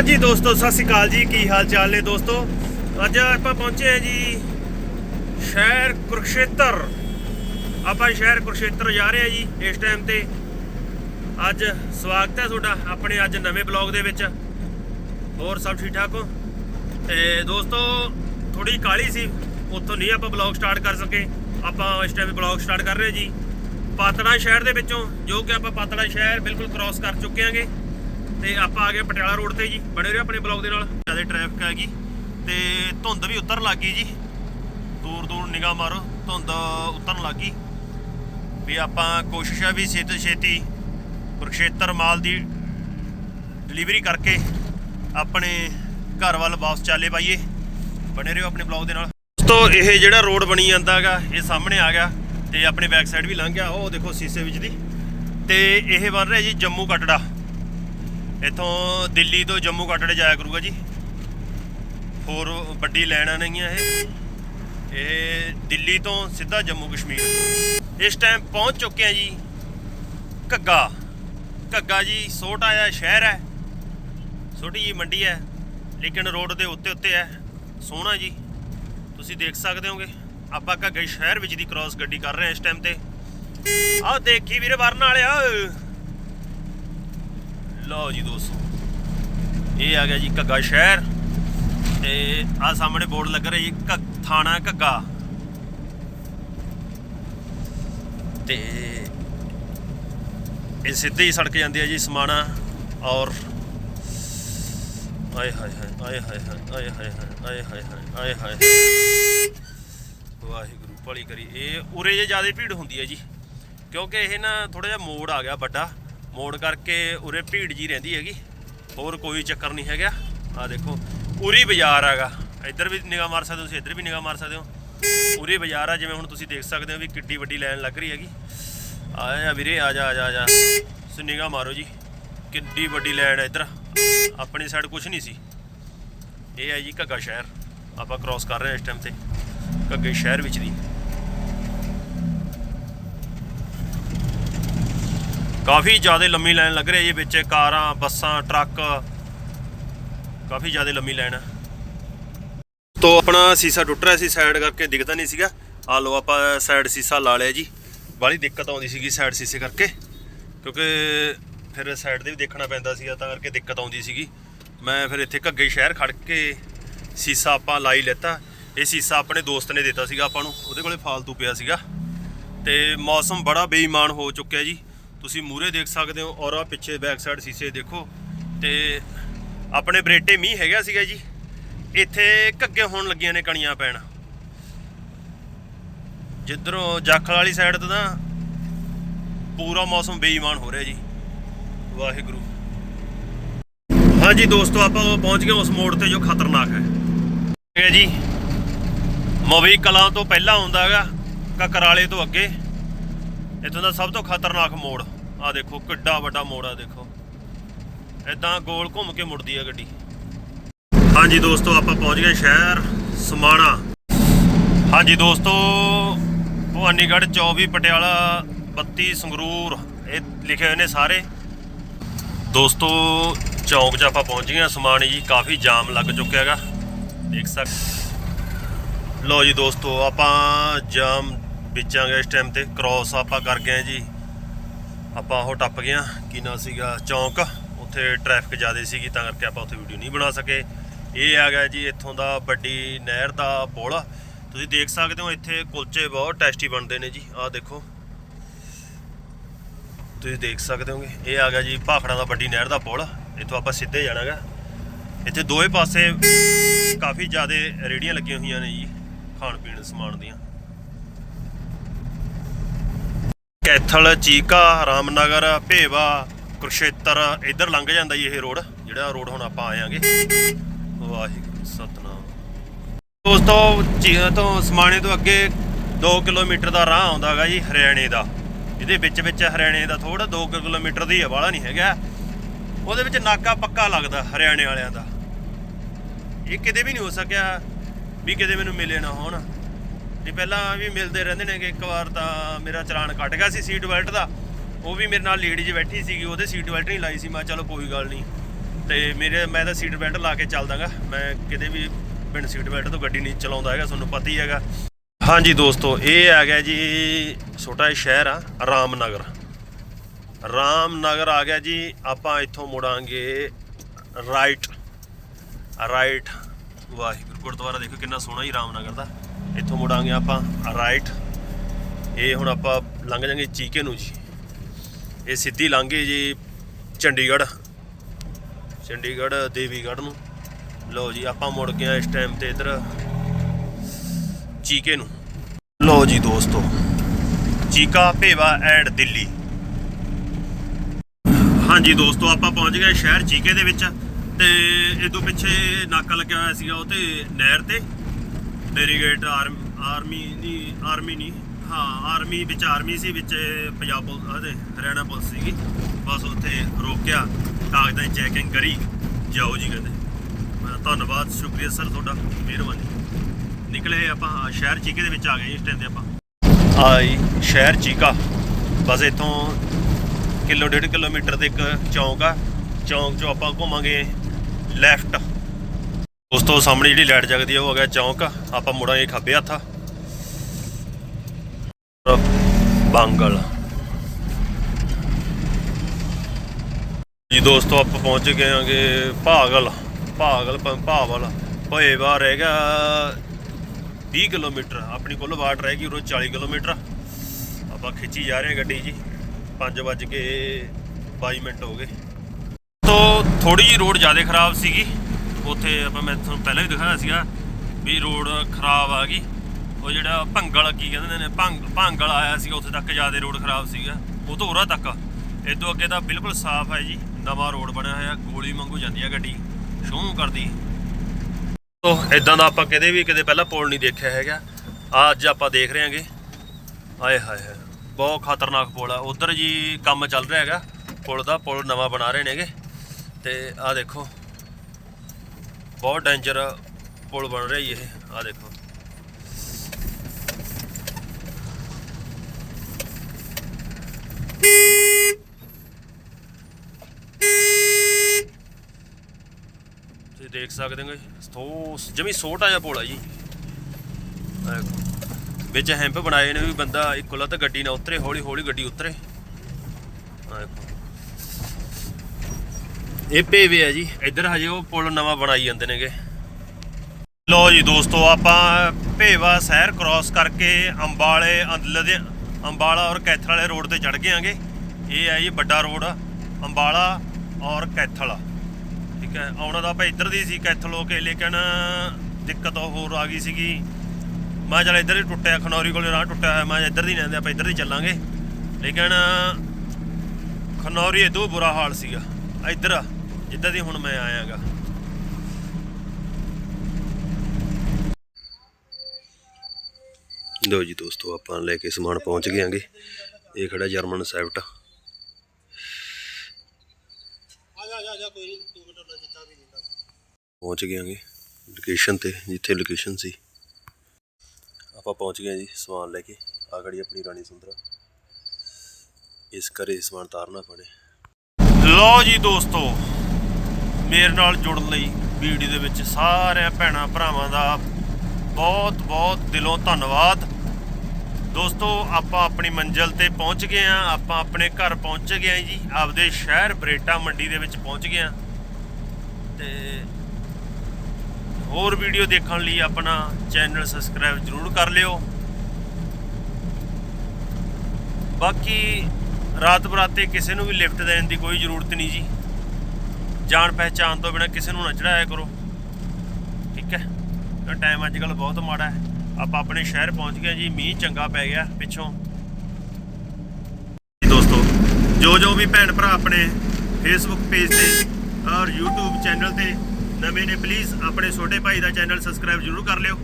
ਹਾਂਜੀ ਦੋਸਤੋ, ਸਤਿ ਸ਼੍ਰੀ ਅਕਾਲ ਜੀ। ਕੀ ਹਾਲ ਚਾਲ ਨੇ ਦੋਸਤੋ? ਅੱਜ ਆਪਾਂ ਪਹੁੰਚੇ ਹਾਂ ਜੀ ਸ਼ਹਿਰ ਕੁਰਕਸ਼ੇਤਰ ਆਪਾਂ ਸ਼ਹਿਰ ਕੁਰਕਸ਼ੇਤਰ ਜਾ ਰਹੇ ਹਾਂ ਜੀ ਇਸ ਟਾਈਮ ਤੇ। ਅੱਜ ਸਵਾਗਤ ਹੈ ਤੁਹਾਡਾ ਆਪਣੇ ਅੱਜ ਨਵੇਂ ਬਲੌਗ ਦੇ ਵਿੱਚ। ਹੋਰ ਸਭ ਠੀਕ ਠਾਕ ਹੋ? ਤੇ ਦੋਸਤੋ ਥੋੜੀ ਕਾਲੀ ਸੀ। ਉੱਥੋਂ ਨਹੀਂ ਆਪਾਂ ਬਲੌਗ ਸਟਾਰਟ ਕਰ ਸਕੇ। ਆਪਾਂ ਇਸ ਟਾਈਮ ਬਲੌਗ ਸਟਾਰਟ ਕਰ ਰਹੇ ਜੀ। ਪਾਤੜਾ ਸ਼ਹਿਰ ਦੇ ਵਿੱਚੋਂ, ਜੋ ਕਿ ਆਪਾਂ ਪਾਤੜਾ ਸ਼ਹਿਰ ਬਿਲਕੁਲ ਕ੍ਰਾਸ ਕਰ ਚੁੱਕੇ ਆਂਗੇ ਤੇ ਆਪਾਂ ਆ ਗਏ ਪਟਿਆਲਾ ਰੋਡ ਤੇ ਜੀ, ਬਣੇ ਰਹੋ ਆਪਣੇ ਬਲੌਗ ਦੇ ਨਾਲ। ਜ਼ਿਆਦਾ ਟ੍ਰੈਫਿਕ ਹੈਗੀ ਤੇ ਧੁੰਦ ਵੀ ਉਤਰਨ ਲੱਗ ਗਈ ਜੀ। ਦੂਰ ਦੂਰ ਨਿਗਾਹ ਮਾਰੋ, ਧੁੰਦ ਉਤਰਨ ਲੱਗ ਗਈ। ਵੀ ਆਪਾਂ ਕੋਸ਼ਿਸ਼ ਆ ਵੀ ਛੇਤੀ ਛੇਤੀ ਕੁਰਕਸ਼ੇਤਰ ਮਾਲ ਦੀ ਡਿਲੀਵਰੀ ਕਰਕੇ ਆਪਣੇ ਘਰ ਵੱਲ ਵਾਪਸ ਚਾਲੇ ਪਾਈਏ। ਬਣੇ ਰਹੋ ਆਪਣੇ ਬਲੌਗ ਦੇ ਨਾਲ। ਦੋਸਤੋ, ਇਹ ਜਿਹੜਾ ਰੋਡ ਬਣੀ ਜਾਂਦਾ ਹੈਗਾ, ਇਹ ਸਾਹਮਣੇ ਆ ਗਿਆ ਤੇ ਆਪਣੇ ਬੈਕ ਸਾਈਡ ਵੀ ਲੰਘ ਗਿਆ, ਉਹ ਦੇਖੋ ਸੀਸੇ ਵਿੱਚ ਦੀ। ਤੇ ਇਹ ਬਣ ਰਿਹਾ ਜੀ ਜੰਮੂ ਕਟੜਾ। ਇੱਥੋਂ ਦਿੱਲੀ ਤੋਂ ਜੰਮੂ ਕਟੜੇ ਜਾਇਆ ਕਰੂਗਾ ਜੀ। ਹੋਰ ਵੱਡੀ ਲੈਣਾ ਨਹੀਂ ਹੈ ਇਹ। ਇਹ ਦਿੱਲੀ ਤੋਂ ਸਿੱਧਾ ਜੰਮੂ ਕਸ਼ਮੀਰ। ਇਸ ਟਾਈਮ ਪਹੁੰਚ ਚੁੱਕੇ ਆ ਜੀ। ਘੱਗਾ। ਘੱਗਾ ਜੀ ਛੋਟਾ ਜਿਹਾ ਸ਼ਹਿਰ ਹੈ। ਛੋਟੀ ਜੀ ਮੰਡੀ ਹੈ। ਲੇਕਿਨ ਰੋਡ ਦੇ ਉੱਤੇ ਉੱਤੇ ਹੈ। ਸੋਹਣਾ ਜੀ। ਤੁਸੀਂ ਦੇਖ ਸਕਦੇ ਹੋਗੇ। ਆਪਾਂ ਘੱਗੇ ਸ਼ਹਿਰ ਵਿੱਚ ਦੀ ਕ੍ਰਾਸ ਗੱਡੀ ਕਰ ਰਹੇ ਹਾਂ ਇਸ ਟਾਈਮ ਤੇ। ਆਹ ਦੇਖੀ ਵੀਰੇ ਵਰਨ ਵਾਲਿਆ। ਲਓ ਜੀ ਦੋਸਤੋ। ਇਹ ਆ ਗਿਆ ਜੀ ਘੱਗਾ ਸ਼ਹਿਰ ਤੇ ਆ ਸਾਹਮਣੇ ਬੋਰਡ ਲੱਗ ਰਿਹਾ ਜੀ ਥਾਣਾ ਘੱਗਾ। ਤੇ ਇਹ ਸਿੱਧੀ ਹੀ ਸੜਕ ਜਾਂਦੀ ਹੈ ਜੀ ਸਮਾਣਾ ਔਰ ਆਏ ਹਾਏ ਹਾਏ, ਆਏ ਹਾਏ ਹਾਏ, ਆਏ ਹਾਏ ਹਾਏ, ਆਏ ਹਾਏ ਹਾਏ, ਆਏ ਹਾਏ ਹਾਏ। ਵਾਹਿਗੁਰੂ, ਭਲੀ ਕਰੀ। ਇਹ ਉਰੇ ਜੇ ਜ਼ਿਆਦਾ ਭੀੜ ਹੁੰਦੀ ਹੈ ਜੀ, ਕਿਉਂਕਿ ਇਹ ਨਾ ਥੋੜਾ ਜਿਹਾ ਮੋੜ ਆ ਗਿਆ ਵੱਡਾ। ਮੋੜ ਕਰਕੇ ਉਰੇ ਭੀੜ ਜੀ ਰਹਿੰਦੀ ਹੈਗੀ, ਹੋਰ ਕੋਈ ਚੱਕਰ ਨਹੀਂ ਹੈਗਾ। ਆ ਦੇਖੋ, ਉਰੀ ਬਾਜ਼ਾਰ ਹੈਗਾ। ਇੱਧਰ ਵੀ ਨਿਗਾਹ ਮਾਰ ਸਕਦੇ ਹੋ, ਤੁਸੀਂ ਇੱਧਰ ਵੀ ਨਿਗਾਹ ਮਾਰ ਸਕਦੇ ਹੋ। ਉਰੀ ਬਾਜ਼ਾਰ ਆ, ਜਿਵੇਂ ਹੁਣ ਤੁਸੀਂ ਦੇਖ ਸਕਦੇ ਹੋ ਵੀ ਕਿੱਡੀ ਵੱਡੀ ਲਾਈਨ ਲੱਗ ਰਹੀ ਹੈਗੀ। ਆ ਜਾ ਵੀਰੇ, ਆ ਜਾ ਆ ਜਾ ਆ ਜਾ। ਤੁਸੀਂ ਨਿਗਾਹ ਮਾਰੋ ਜੀ। ਕਿੱਡੀ ਵੱਡੀ ਲਾਈਨ ਹੈ ਇੱਧਰ। ਆਪਣੀ ਸਾਈਡ ਕੁਝ ਨਹੀਂ ਸੀ। ਇਹ ਹੈ ਜੀ ਘੱਗਾ ਸ਼ਹਿਰ। ਆਪਾਂ ਕ੍ਰਾਸ ਕਰ ਰਹੇ ਹਾਂ ਇਸ ਟਾਈਮ ਤੇ। ਘੱਗੇ ਸ਼ਹਿਰ ਵਿੱਚ ਦੀ। ਕਾਫੀ ਜ਼ਿਆਦਾ ਲੰਮੀ ਲਾਈਨ ਲੱਗ ਰਹੀ ਹੈ ਜੀ ਵਿੱਚ ਕਾਰਾਂ, ਬੱਸਾਂ, ਟਰੱਕ। ਕਾਫੀ ਜ਼ਿਆਦਾ ਲੰਮੀ ਲਾਈਨ ਹੈ। ਤੋ ਆਪਣਾ ਸੀਸਾ ਟੁੱਟ ਰਿਹਾ ਸੀ ਸਾਈਡ ਕਰਕੇ ਦਿਖਦਾ ਨਹੀਂ ਸੀਗਾ। ਆ ਲੋ ਆਪਾਂ ਸਾਈਡ ਸੀਸਾ ਲਾ ਲਿਆ ਜੀ। ਬੜੀ ਦਿੱਕਤ ਆਉਂਦੀ ਸੀਗੀ ਸਾਈਡ ਸੀਸੇ ਕਰਕੇ, ਕਿਉਂਕਿ ਫਿਰ ਸਾਈਡ ਦੇ ਵੀ ਦੇਖਣਾ ਪੈਂਦਾ ਸੀਗਾ, ਤਾਂ ਕਰਕੇ ਦਿੱਕਤ ਆਉਂਦੀ ਸੀਗੀ। ਮੈਂ ਫਿਰ ਇੱਥੇ ਘੱਗੇ ਸ਼ਹਿਰ ਖੜ ਕੇ ਸੀਸਾ ਆਪਾਂ ਲਾਈ ਲੈਤਾ। ਇਹ ਸੀਸਾ ਆਪਣੇ ਦੋਸਤ ਨੇ ਦਿੱਤਾ ਸੀਗਾ ਆਪਾਂ ਨੂੰ, ਉਹਦੇ ਕੋਲੇ ਫਾਲਤੂ ਪਿਆ ਸੀਗਾ। ਤੇ ਮੌਸਮ ਬੜਾ ਬੇਈਮਾਨ ਹੋ ਚੁੱਕਿਆ ਜੀ। ਤੁਸੀਂ ਮੂਰੇ ਦੇਖ ਸਕਦੇ ਹੋ ਔਰ ਆ ਪਿੱਛੇ ਬੈਕ ਸਾਈਡ ਸੀਸੇ ਦੇਖੋ ਤੇ ਆਪਣੇ ਬਰੇਟੇ ਮੀਂਹ ਹੈਗਾ ਸੀਗਾ ਜੀ। ਇੱਥੇ ਘੱਗੇ ਹੋਣ ਲੱਗੀਆਂ ਨੇ ਕਣੀਆਂ ਪੈਣ। ਜਿੱਧਰੋਂ ਜਾਖਲ ਵਾਲੀ ਸਾਈਡ ਤੋਂ ਨਾ ਪੂਰਾ ਮੌਸਮ ਬੇਈਮਾਨ ਹੋ ਰਿਹਾ ਜੀ। ਵਾਹਿਗੁਰੂ। ਹਾਂਜੀ ਦੋਸਤੋ, ਆਪਾਂ ਪਹੁੰਚ ਗਏ ਉਸ ਮੋੜ ਤੇ ਜੋ ਖਤਰਨਾਕ ਹੈ। ਹੈ ਜੀ। ਮੋਵੀ ਕਲਾਂ ਤੋਂ ਪਹਿਲਾਂ ਆਉਂਦਾ ਹੈਗਾ, ਕਕਰਾਲੇ ਤੋਂ ਅੱਗੇ। ਇੱਥੋਂ ਦਾ ਸਭ ਤੋਂ ਖਤਰਨਾਕ ਮੋੜ। ਆ ਦੇਖੋ, ਕਿੱਡਾ ਵੱਡਾ ਮੋੜ ਆ, ਦੇਖੋ। ਇਦਾਂ ਗੋਲ ਘੁੰਮ ਕੇ ਮੁੜਦੀ ਆ ਗੱਡੀ। ਹਾਂਜੀ ਦੋਸਤੋ, ਆਪਾਂ ਪਹੁੰਚ ਗਏ ਸ਼ਹਿਰ ਸਮਾਣਾ। ਹਾਂਜੀ ਦੋਸਤੋ, ਭਵਾਨੀਗੜ੍ਹ 24 ਪਟਿਆਲਾ 32 ਸੰਗਰੂਰ, ਇਹ ਲਿਖੇ ਹੋਏ ਨੇ ਸਾਰੇ। ਦੋਸਤੋ, ਚੌਂਕ 'ਚ ਆਪਾਂ ਪਹੁੰਚ ਗਏ ਹਾਂ ਸਮਾਣੀ ਜੀ, ਕਾਫੀ ਜਾਮ ਲੱਗ ਚੁੱਕਿਆ ਹੈਗਾ। ਦੇਖ ਸਕ ਲੋ ਜੀ ਦੋਸਤੋ, ਆਪਾਂ ਜਾਮ ਵਿਚਾਂਗੇ ਇਸ ਟਾਈਮ ਤੇ। ਕ੍ਰਾਸ ਆਪਾਂ ਕਰ ਗਏ ਜੀ। ਆਪਾਂ ਉਹ ਟੱਪ ਗਏ ਹਾਂ। ਕੀ ਨਾਂ ਸੀਗਾ? ਚੌਂਕ। ਉੱਥੇ ਟ੍ਰੈਫਿਕ ਜ਼ਿਆਦਾ ਸੀਗੀ, ਤਾਂ ਕਰਕੇ ਆਪਾਂ ਉੱਥੇ ਵੀਡੀਓ ਨਹੀਂ ਬਣਾ ਸਕੇ। ਇਹ ਆ ਗਿਆ ਜੀ ਇੱਥੋਂ ਦਾ ਵੱਡੀ ਨਹਿਰ ਦਾ ਪੁਲ ਤੁਸੀਂ ਦੇਖ ਸਕਦੇ ਹੋ ਇੱਥੇ ਕੁਲਚੇ ਬਹੁਤ ਟੇਸਟੀ ਬਣਦੇ ਨੇ ਜੀ। ਆਹ ਦੇਖੋ। ਤੁਸੀਂ ਦੇਖ ਸਕਦੇ ਹੋਗੇ। ਇਹ ਆ ਗਿਆ ਜੀ ਭਾਖੜਾ ਦਾ ਵੱਡੀ ਨਹਿਰ ਦਾ ਪੁਲ ਇੱਥੋਂ ਆਪਾਂ ਸਿੱਧੇ ਜਾਣਾਗਾ। ਇੱਥੇ ਦੋਵੇਂ ਪਾਸੇ ਕਾਫੀ ਜ਼ਿਆਦਾ ਰੇੜੀਆਂ ਲੱਗੀਆਂ ਹੋਈਆਂ ਨੇ ਜੀ ਖਾਣ ਪੀਣ ਸਮਾਨ ਦੀਆਂ। ਕੈਥਲ, ਚੀਕਾ, ਰਾਮਨਗਰ, ਭੇਵਾ, ਕੁਰਸ਼ੇਤਰ, ਇੱਧਰ ਲੰਘ ਜਾਂਦਾ ਜੀ ਇਹ ਰੋਡ, ਜਿਹੜਾ ਰੋਡ ਹੁਣ ਆਪਾਂ ਆਏ ਆਂਗੇ। ਵਾਹਿਗੁਰੂ, ਸਤਨਾਮ। ਦੋਸਤੋ ਚੀਕਾ ਤੋਂ ਸਮਾਣੇ ਤੋਂ ਅੱਗੇ 2 ਕਿਲੋਮੀਟਰ ਦਾ ਰਾਹ ਆਉਂਦਾ ਹੈਗਾ ਜੀ ਹਰਿਆਣੇ ਦਾ। ਇਹਦੇ ਵਿੱਚ ਵਿੱਚ ਹਰਿਆਣੇ ਦਾ ਥੋੜਾ 2 ਕਿਲੋਮੀਟਰ ਦੀ ਵਾਲਾ ਨਹੀਂ ਹੈਗਾ। ਉਹਦੇ ਵਿੱਚ ਨਾਕਾ ਪੱਕਾ ਲੱਗਦਾ ਹਰਿਆਣੇ ਵਾਲਿਆਂ ਦਾ। ਇਹ ਕਿਤੇ ਵੀ ਨਹੀਂ ਹੋ ਸਕਿਆ ਵੀ ਕਿਤੇ ਮੈਨੂੰ ਮਿਲੇ ਨਾ ਹੋਣ। ਤੇ ਪਹਿਲਾਂ ਵੀ ਮਿਲਦੇ ਰਹਿੰਦੇ ਨੇ ਕਿ ਇੱਕ ਵਾਰ ਤਾਂ ਮੇਰਾ ਚਲਾਨ ਕੱਟ ਗਿਆ ਸੀ ਸੀਟ ਬੈਲਟ ਦਾ। ਉਹ ਵੀ ਮੇਰੇ ਨਾਲ ਲੇਡੀ 'ਚ ਬੈਠੀ ਸੀਗੀ, ਉਹਦੇ ਸੀਟ ਬੈਲਟ ਨਹੀਂ ਲਾਈ ਸੀ, ਮੈਂ ਕਿਹਾ ਚਲੋ ਕੋਈ ਗੱਲ ਨਹੀਂ। ਤੇ ਮੇਰੇ, ਮੈਂ ਤਾਂ ਸੀਟ ਬੈਲਟ ਲਾ ਕੇ ਚੱਲਦਾਗਾ। ਮੈਂ ਕਿਤੇ ਵੀ ਬਿਨ ਸੀਟ ਬੈਲਟ ਤੋਂ ਗੱਡੀ ਨਹੀਂ ਚਲਾਉਂਦਾ ਹੈਗਾ, ਤੁਹਾਨੂੰ ਪਤਾ ਹੀ ਹੈਗਾ। ਹਾਂਜੀ ਦੋਸਤੋ, ਇਹ ਆ ਗਿਆ ਜੀ ਛੋਟਾ ਜਿਹਾ ਸ਼ਹਿਰ ਆ, ਰਾਮਨਗਰ। ਰਾਮਨਗਰ ਆ ਗਿਆ ਜੀ, ਆਪਾਂ ਇੱਥੋਂ ਮੁੜਾਂਗੇ ਰਾਈਟ। ਰਾਈਟ। ਵਾਹਿਗੁਰੂ, ਗੁਰਦੁਆਰਾ ਦੇਖੋ ਕਿੰਨਾ ਸੋਹਣਾ ਹੀ ਰਾਮਨਗਰ ਦਾ। ਇੱਥੋਂ ਮੁੜਾਂਗੇ ਆਪਾਂ ਰਾਈਟ ਇਹ ਹੁਣ ਆਪਾਂ ਲੰਘ ਜਾਾਂਗੇ ਚੀਕੇ ਨੂੰ ਜੀ। ਇਹ ਸਿੱਧੀ ਲੰਘੇ ਜੀ ਚੰਡੀਗੜ੍ਹ। ਚੰਡੀਗੜ੍ਹ, ਦੇਵੀਗੜ੍ਹ ਨੂੰ। ਲਓ ਜੀ, ਆਪਾਂ ਮੁੜ ਗਏ ਹਾਂ ਇਸ ਟਾਈਮ ਤੇ ਇਧਰ ਚੀਕੇ ਨੂੰ। ਲਓ ਜੀ ਦੋਸਤੋ, ਚੀਕਾ ਭੇਵਾ ਐਡ ਦਿੱਲੀ। ਹਾਂਜੀ ਦੋਸਤੋ, ਆਪਾਂ ਪਹੁੰਚ ਗਏ ਸ਼ਹਿਰ ਚੀਕੇ ਦੇ ਵਿੱਚ। ਤੇ ਇਦੋਂ ਪਿੱਛੇ ਨਾਕਾ ਲੱਗਿਆ ਹੋਇਆ ਸੀਗਾ ਉਹ ਤੇ ਨਹਿਰ ਤੇ। ਬੈਰੀਗੇਟ ਆਰਮੀ ਦੀ, ਆਰਮੀ ਨਹੀਂ, ਹਾਂ, ਆਰਮੀ ਵਿੱਚ, ਆਰਮੀ ਸੀ ਵਿੱਚ ਪੰਜਾਬ ਪੁਲਿਸ ਉਹਦੇ ਹਰਿਆਣਾ ਪੁਲਿਸ ਸੀਗੀ। ਬਸ ਉੱਥੇ ਰੋਕਿਆ, ਕਾਗਜ਼ਾਂ ਦੀ ਚੈਕਿੰਗ ਕਰੀ, ਜਾਓ ਜੀ ਕਹਿੰਦੇ। ਧੰਨਵਾਦ, ਸ਼ੁਕਰੀਆ ਸਰ ਤੁਹਾਡਾ, ਮਿਹਰਬਾਨੀ। ਨਿਕਲੇ ਆਪਾਂ ਸ਼ਹਿਰ ਚੀਕੇ ਦੇ ਵਿੱਚ ਆ ਗਏ, ਇਸ ਟਾਈਮ ਤੇ ਆਪਾਂ। ਆਈ ਸ਼ਹਿਰ ਚੀਕਾ। ਬਸ ਇੱਥੋਂ ਕਿਲੋ, ਡੇਢ ਕਿਲੋਮੀਟਰ 'ਤੇ ਇੱਕ ਚੌਂਕ ਆ। ਚੌਂਕ 'ਚੋਂ ਆਪਾਂ ਘੁੰਮਾਂਗੇ ਲੈਫਟ ਉਸ ਤੋਂ ਸਾਹਮਣੇ ਜਿਹੜੀ ਲਾਈਟ ਜਗਦੀ ਆ, ਉਹ ਹੈਗਾ ਚੌਂਕ। ਆਪਾਂ ਮੁੜਾਂਗੇ ਖੱਬੇ ਹੱਥ। ਬਾਂਗਲ। ਜੀ ਦੋਸਤੋ, ਆਪਾਂ ਪਹੁੰਚ ਗਏ ਆਂਗੇ ਭਾਗਲ। ਭਾਗਲ ਭਾਵਲ। ਭਏਵਾ ਰਹਿ ਗਿਆ 20 ਕਿਲੋਮੀਟਰ। ਆਪਣੀ ਕੁੱਲ ਵਾਟ ਰਹਿ ਗਈ ਉਰੋਂ 40 ਕਿਲੋਮੀਟਰ। ਆਪਾਂ ਖਿੱਚੀ ਜਾ ਰਹੇ ਹਾਂ ਗੱਡੀ ਜੀ। 5 ਵੱਜ ਕੇ 22 ਮਿੰਟ ਹੋ ਗਏ। ਤੋਂ ਥੋੜੀ ਜੀ ਰੋਡ ਜ਼ਿਆਦਾ ਖਰਾਬ ਸੀਗੀ। ਉੱਥੇ ਆਪਾਂ ਮੈਂ ਤੁਹਾਨੂੰ ਪਹਿਲਾਂ ਵੀ ਦਿਖਾਇਆ ਸੀਗਾ ਵੀ ਰੋਡ ਖਰਾਬ ਆ ਗਈ। ਉਹ ਜਿਹੜਾ ਭੰਗਲ ਕੀ ਕਹਿੰਦੇ ਨੇ, ਭੰਗ, ਭੰਗਲ ਆਇਆ ਸੀਗਾ ਉੱਥੇ ਤੱਕ ਜ਼ਿਆਦਾ ਰੋਡ ਖਰਾਬ ਸੀਗਾ। ਉਹ ਤੋਂ ਉਰਾ ਤੱਕ। ਇਦੋਂ ਅੱਗੇ ਤਾਂ ਬਿਲਕੁਲ ਸਾਫ਼ ਹੈ ਜੀ। ਨਵਾਂ ਰੋਡ ਬਣਿਆ ਹੋਇਆ, ਗੋਲੀ ਵਾਂਗੂ ਜਾਂਦੀ ਆ ਗੱਡੀ। ਸ਼ੋਅ ਕਰਦੀ। ਤੋ ਇਦਾਂ ਦਾ ਆਪਾਂ ਕਦੇ ਵੀ ਕਿਤੇ ਪਹਿਲਾਂ ਪੁਲ ਨਹੀਂ ਦੇਖਿਆ ਹੈਗਾ। ਅੱਜ ਆਪਾਂ ਦੇਖ ਰਹੇ ਹਾਂਗੇ। ਆਏ ਹਾਏ ਹਾਏ, ਬਹੁਤ ਖਤਰਨਾਕ ਪੁਲ ਆ। ਉਧਰ ਜੀ ਕੰਮ ਚੱਲ ਰਿਹਾ ਹੈਗਾ। ਪੁਲ ਦਾ ਪੁਲ ਨਵਾਂ ਬਣਾ ਰਹੇ ਨੇਗੇ। ਤੇ ਆਹ ਦੇਖੋ। ਬਹੁਤ ਡੇਂਜਰ ਪੁਲ ਬਣ ਰਿਹਾ ਜੀ ਇਹ। ਆਹ ਦੇਖੋ। ਤੁਸੀਂ ਦੇਖ ਸਕਦੇ ਹੋ ਸੋ ਜਮੀ ਛੋਟਾ ਜਿਹਾ ਪੁਲ ਆ ਜੀ। ਦੇਖੋ। ਵਿੱਚ ਹੈਂਪ ਬਣਾਏ ਨੇ ਵੀ ਬੰਦਾ, ਇੱਕੋ ਲੱਤ ਗੱਡੀ ਨਾ ਉਤਰੇ ਹੌਲੀ ਹੌਲੀ ਗੱਡੀ ਉਤਰੇ। ਆਹ ਦੇਖੋ। ਇਹ ਭੇਵੇ ਆ ਜੀ। ਇੱਧਰ ਹਜੇ ਉਹ ਪੁਲ ਨਵਾਂ ਬਣਾਈ ਜਾਂਦੇ ਨੇਗੇ। ਲੋ ਜੀ ਦੋਸਤੋ, ਆਪਾਂ ਭੇਵਾ ਸ਼ਹਿਰ ਕ੍ਰਾਸ ਕਰਕੇ ਅੰਬਾਲੇ ਅੰ- ਲੁਧਿ- ਅੰਬਾਲਾ ਔਰ ਕੈਥਲ ਵਾਲੇ ਰੋਡ ਤੇ ਚੜ ਗਏ ਆਂਗੇ। ਇਹ ਹੈ ਜੀ ਵੱਡਾ ਰੋਡ ਅੰਬਾਲਾ ਔਰ ਕੈਥਲ। ਠੀਕ ਹੈ, ਆਉਣਾ ਤਾਂ ਆਪਾਂ ਇੱਧਰ ਦੀ ਸੀ, ਕੈਥਲ ਹੋ ਕੇ, ਲੇਕਿਨ ਦਿੱਕਤ ਹੋਰ ਆ ਗਈ ਸੀਗੀ। ਮੈਂ ਚੱਲ ਇੱਧਰ ਹੀ ਟੁੱਟਿਆ, ਖਨੌਰੀ ਕੋਲੇ ਰਾਹ ਟੁੱਟਿਆ ਹੋਇਆ, ਮੈਂ ਇੱਧਰ ਦੀ ਜਾਂਦੇ ਆਪਾਂ ਇੱਧਰ ਦੀ ਚੱਲਾਂਗੇ। ਲੇਕਿਨ ਖਨੌਰੀ ਇਦੋਂ ਬੁਰਾ ਹਾਲ ਸੀਗਾ। ਇੱਧਰ ਜਿੱਦਾਂ ਦੀ ਹੁਣ ਮੈਂ ਆਇਆਗਾ। ਲੋ ਜੀ ਦੋਸਤੋ, ਆਪਾਂ ਲੈ ਕੇ ਸਮਾਨ ਪਹੁੰਚ ਗਏ ਆਂਗੇ। ਇਹ ਖੜਾ ਜਰਮਨ ਸੈਫਟ ਪਹੁੰਚ ਗਏ ਆਂਗੇ ਲੋਕੇਸ਼ਨ ਤੇ, ਜਿੱਥੇ ਲੋਕੇਸ਼ਨ ਸੀ। ਆਪਾਂ ਪਹੁੰਚ ਗਏ ਜੀ ਸਮਾਨ ਲੈ ਕੇ। ਆ ਖੜੀ ਆਪਣੀ ਰਾਣੀ ਸੁੰਦਰਾ। ਇਸ ਕਰੇ ਸਮਾਨ ਤਾਰਨਾ ਪੜੇ ਲੋ ਜੀ ਦੋਸਤੋ ਮੇਰੇ ਨਾਲ ਜੁੜਨ ਲਈ ਵੀਡੀਓ ਦੇ ਵਿੱਚ ਸਾਰਿਆਂ ਭੈਣਾਂ ਭਰਾਵਾਂ ਦਾ ਬਹੁਤ ਬਹੁਤ ਦਿਲੋਂ ਧੰਨਵਾਦ। ਦੋਸਤੋ, ਆਪਾਂ ਆਪਣੀ ਮੰਜ਼ਿਲ ਤੇ ਪਹੁੰਚ ਗਏ ਆ ਆਪਾਂ ਆਪਣੇ ਘਰ ਪਹੁੰਚ ਗਏ ਆ ਜੀ। ਆਪਦੇ ਸ਼ਹਿਰ ਬਰੇਟਾ ਮੰਡੀ ਦੇ ਵਿੱਚ ਪਹੁੰਚ ਗਏ ਆ ਤੇ ਹੋਰ ਵੀਡੀਓ ਦੇਖਣ ਲਈ ਆਪਣਾ ਚੈਨਲ ਸਬਸਕ੍ਰਾਈਬ ਜ਼ਰੂਰ ਕਰ ਲਿਓ। ਬਾਕੀ ਰਾਤ ਬਰਾਤੇ ਕਿਸੇ ਨੂੰ ਵੀ ਲਿਫਟ ਦੇਣ ਦੀ ਕੋਈ ਜ਼ਰੂਰਤ ਨਹੀਂ ਜੀ। ਜਾਣ ਪਹਿਚਾਣ ਤੋਂ ਬਿਨਾ ਕਿਸੇ ਨੂੰ ਨਾ ਚੜਾਇਆ ਕਰੋ। ਠੀਕ ਹੈ? ਟਾਈਮ ਅੱਜ ਕੱਲ ਬਹੁਤ ਮਾੜਾ ਹੈ। ਆਪਾਂ ਆਪਣੇ ਸ਼ਹਿਰ ਪਹੁੰਚ ਗਏ ਜੀ, ਮੀਂਹ ਚੰਗਾ ਪੈ ਗਿਆ ਪਿੱਛੋਂ। ਦੋਸਤੋ, ਜੋ ਜੋ ਵੀ ਭੈਣ ਭਰਾ ਆਪਣੇ ਫੇਸਬੁੱਕ ਪੇਜ ਤੇ ਔਰ YouTube ਚੈਨਲ ਤੇ ਨਵੇਂ ਨੇ ਪਲੀਜ਼ ਆਪਣੇ ਛੋਟੇ ਭਾਈ ਦਾ ਚੈਨਲ ਸਬਸਕ੍ਰਾਈਬ ਜ਼ਰੂਰ ਕਰ ਲਿਓ।